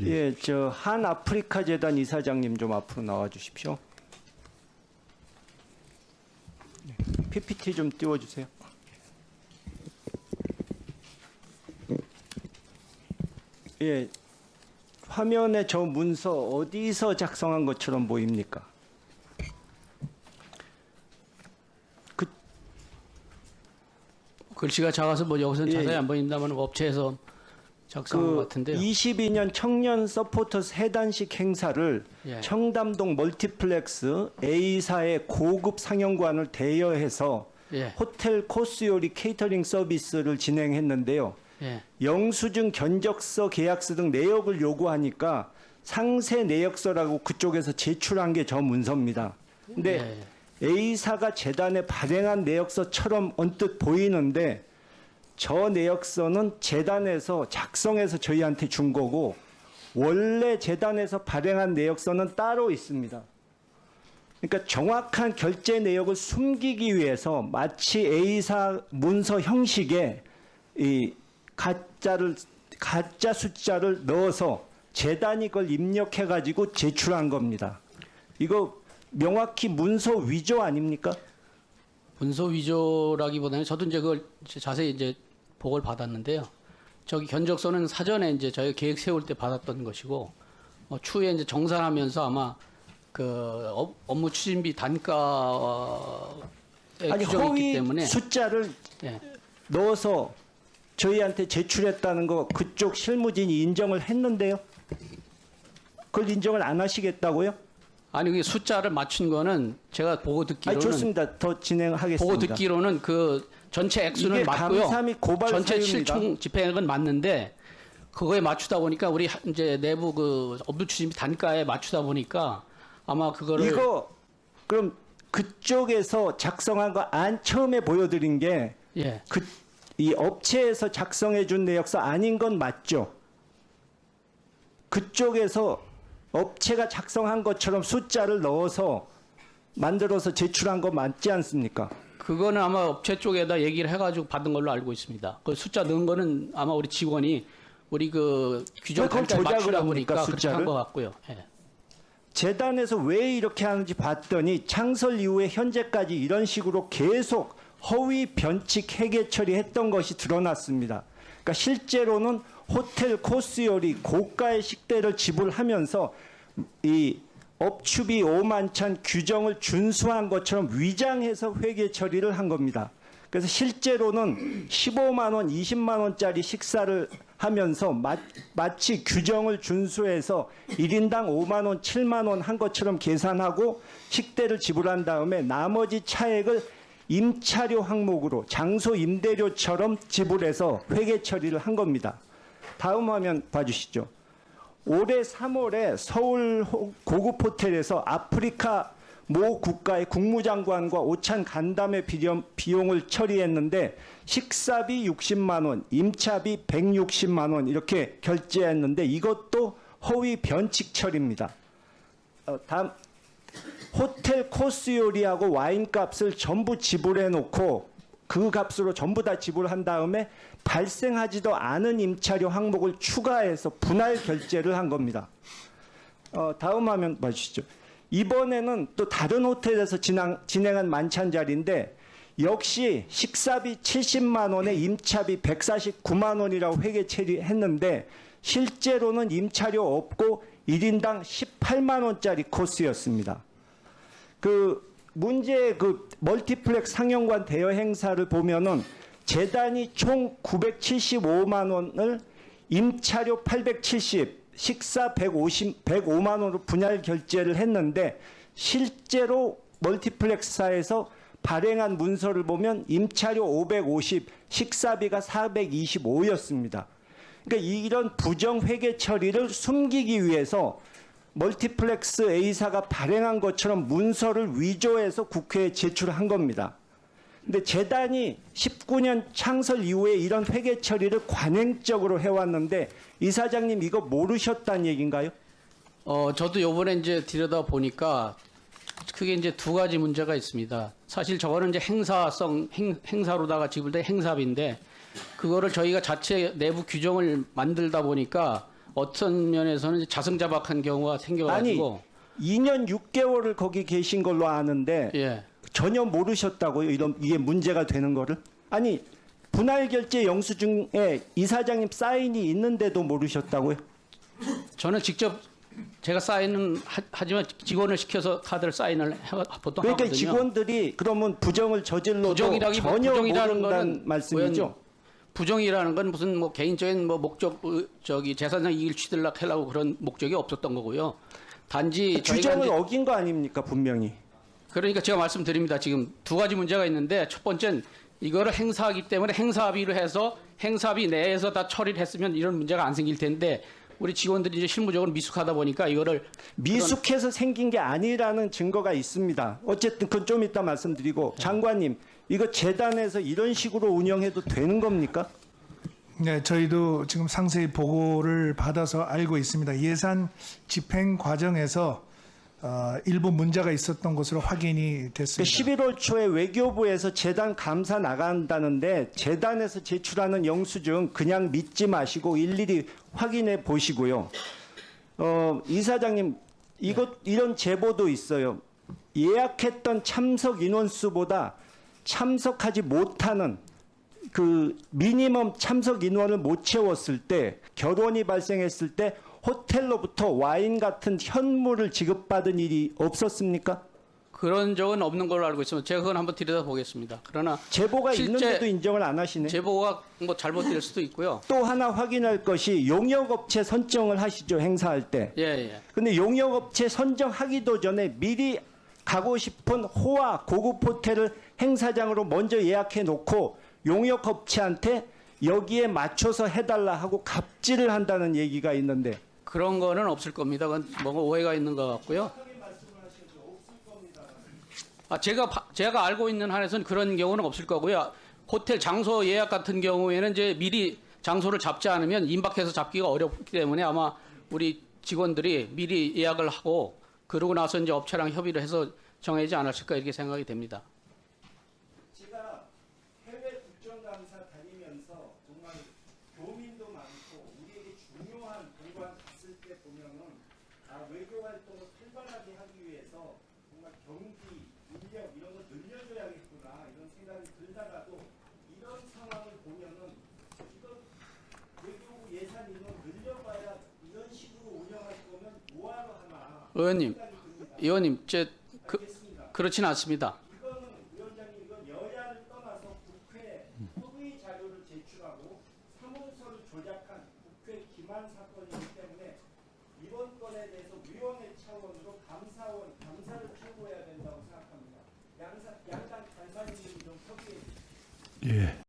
예, 저 한 아프리카 재단 이사장님 좀 앞으로 나와 주십시오. 네, PPT 좀 띄워 주세요. 예. 화면에 저 문서 어디서 작성한 것처럼 보입니까? 글씨가 작아서 뭐 여기서는 예. 자세히 안 보인다면 업체에서 작성한 것그 같은데요. 22년 청년 서포터스 해단식 행사를 예. 청담동 멀티플렉스 A사의 고급 상영관을 대여해서 예, 호텔 코스 요리 케이터링 서비스를 진행했는데요. 예, 영수증 견적서 계약서 등 내역을 요구하니까 상세 내역서라고 그쪽에서 제출한 게 저 문서입니다. 근데 예. A사가 재단에 발행한 내역서처럼 언뜻 보이는데 저 내역서는 재단에서 작성해서 저희한테 준 거고 원래 재단에서 발행한 내역서는 따로 있습니다. 그러니까 정확한 결제 내역을 숨기기 위해서 마치 A사 문서 형식에 이 가짜를 가짜 숫자를 넣어서 재단이 그걸 입력해 가지고 제출한 겁니다. 이거 명확히 문서 위조 아닙니까? 문서 위조라기보다는 저도 이제 그걸 자세히 이제 보고를 받았는데요. 저기 견적서는 사전에 이제 저희 계획 세울 때 받았던 것이고 어, 추후에 이제 정산하면서 아마 그 업- 업무 추진비 단가에 아니 허위 때문에 숫자를 예. 넣어서 저희한테 제출했다는 거 그쪽 실무진이 인정을 했는데요. 그걸 인정을 안 하시겠다고요? 아니 그 숫자를 맞춘 거는 제가 보고 아니 듣기로는 좋습니다. 더 진행하겠습니다. 보고 듣기로는 그 전체 액수는 맞고요. 전체. 실총 집행액은 맞는데 그거에 맞추다 보니까 우리 하- 이제 내부 그 업무 추진비 단가에 맞추다 보니까 아마 그거를 이거 그럼 그쪽에서 작성한 거 안 처음에 보여드린 게 예. 그 이 업체에서 작성해 준 내역서 아닌 건 맞죠? 그쪽에서 업체가 작성한 것처럼 숫자를 넣어서 만들어서 제출한 거 맞지 않습니까? 그거는 아마 업체 쪽에다 얘기를 해가지고 받은 걸로 알고 있습니다. 그 숫자 넣은 거는 아마 우리 직원이 우리 그 규정 왜 그걸 조작을 맞추다 합니까, 보니까 그렇게 숫자를? 한것 같고요. 예. 재단에서 왜 이렇게 하는지 봤더니 창설 이후에 현재까지 이런 식으로 계속 허위 변칙 회계 처리했던 것이 드러났습니다. 그러니까 실제로는 호텔 코스 요리 고가의 식대를 지불하면서 이 업추비 5만천 규정을 준수한 것처럼 위장해서 회계 처리를 한 겁니다. 그래서 실제로는 15만 원, 20만 원짜리 식사를 하면서 마, 마치 규정을 준수해서 1인당 5만 원, 7만 원 한 것처럼 계산하고 식대를 지불한 다음에 나머지 차액을 임차료 항목으로 장소 임대료처럼 지불해서 회계 처리를 한 겁니다. 다음 화면 봐주시죠. 올해 3월에 서울 호- 고급 호텔에서 아프리카 모 국가의 국무장관과 오찬 간담회 비용을 처리했는데 식사비 60만 원, 임차비 160만 원 이렇게 결제했는데 이것도 허위 변칙 처리입니다. 어, 다음 호텔 코스 요리하고 와인 값을 전부 지불해 놓고 그 값으로 전부 다 지불한 다음에 발생하지도 않은 임차료 항목을 추가해서 분할 결제를 한 겁니다. 어, 다음 화면 봐주시죠. 이번에는 또 다른 호텔에서 진행, 진행한 만찬 자리인데 역시 식사비 70만 원에 임차비 149만 원이라고 회계 처리했는데 실제로는 임차료 없고 1인당 18만 원짜리 코스였습니다. 그 문제 그 멀티플렉스 상영관 대여 행사를 보면은 재단이 총 975만 원을 임차료 870, 식사 150, 105만 원으로 분할 결제를 했는데 실제로 멀티플렉스사에서 발행한 문서를 보면 임차료 550, 식사비가 425였습니다. 그러니까 이런 부정 회계 처리를 숨기기 위해서 멀티플렉스 A사가 발행한 것처럼 문서를 위조해서 국회에 제출한 겁니다. 근데 재단이 19년 창설 이후에 이런 회계 처리를 관행적으로 해왔는데 이사장님 이거 모르셨다는 얘기인가요? 어, 저도 요번에 이제 들여다 보니까 크게 이제 두 가지 문제가 있습니다. 사실 저거는 이제 행사성, 행, 행사로다가 지불된 행사비인데, 그거를 저희가 자체 내부 규정을 만들다 보니까 어떤 면에서는 자승자박한 경우가 생겨가지고 2년 6개월을 거기 계신 걸로 아는데 예. 전혀 모르셨다고요? 이런 이게 문제가 되는 거를? 아니 분할 결제 영수증에 이사장님 사인이 있는데도 모르셨다고요? 저는 직접 제가 사인은 하, 하지만 직원을 시켜서 카드를 사인을 해, 보통 그러니까 하거든요. 직원들이 그러면 부정을 저질러도 부정이라기 전혀 부정이라는 모른다는 말씀이죠? 부정이라는 건 무슨 뭐 개인적인 뭐 목적 의- 저기 재산상 이익을 취득하려고 하려고 그런 목적이 없었던 거고요. 단지 규정을 이제 어긴 거 아닙니까 분명히? 그러니까 제가 말씀드립니다. 지금 두 가지 문제가 있는데 첫 번째는 이거를 행사하기 때문에 행사비로 해서 행사비 내에서 다 처리를 했으면 이런 문제가 안 생길 텐데 우리 직원들이 이제 실무적으로 미숙하다 보니까 이거를 미숙해서 생긴 게 아니라는 증거가 있습니다. 어쨌든 그건 좀 이따 말씀드리고 장관님 이거 재단에서 이런 식으로 운영해도 되는 겁니까? 네, 저희도 지금 상세히 보고를 받아서 알고 있습니다. 예산 집행 과정에서 어, 일부 문제가 있었던 것으로 확인이 그 됐습니다. 11월 초에 외교부에서 재단 감사 나간다는데 재단에서 제출하는 영수증 그냥 믿지 마시고 일일이 확인해 보시고요. 어, 이사장님 이것 이런 제보도 있어요. 예약했던 참석 인원수보다 참석하지 못하는 그 미니멈 참석 인원을 못 채웠을 때 결혼이 발생했을 때 호텔로부터 와인 같은 현물을 지급받은 일이 없었습니까? 그런 적은 없는 걸로 알고 있습니다. 제가 그건 한번 들여다보겠습니다. 그러나 제보가 있는데도 인정을 안 하시네. 제보가 뭐 잘못될 수도 있고요. 또 하나 확인할 것이 용역업체 선정을 하시죠 행사할 때. 예, 예. 근데 용역업체 선정하기도 전에 미리 가고 싶은 호화 고급 호텔을 행사장으로 먼저 예약해 놓고 용역 업체한테 여기에 맞춰서 해달라 하고 갑질을 한다는 얘기가 있는데 그런 거는 없을 겁니다. 뭔가 오해가 있는 것 같고요. 아, 제가 바- 제가 알고 있는 한에서는 그런 경우는 없을 거고요. 호텔 장소 예약 같은 경우에는 이제 미리 장소를 잡지 않으면 임박해서 잡기가 어렵기 때문에 아마 우리 직원들이 미리 예약을 하고 그러고 나서 이제 업체랑 협의를 해서 정하지 않았을까 이렇게 생각이 됩니다. 제가 해외 국정감사 다니면서 정말 교민도 많고 우리에게 중요한 공간 갔을 때 보면은 아, 외교 활동을 활발하게 하기 위해서 정말 경기, 인력 이런 거 늘려줘야겠구나 이런 생각이 들다가도 이런 상황을 보면은 이거 외교부 예산 인원 늘려봐야 이런 식으로 운영할 거면 뭐하러 하나 의원님. 의원님, 제 그. 그렇지는 않습니다. 예.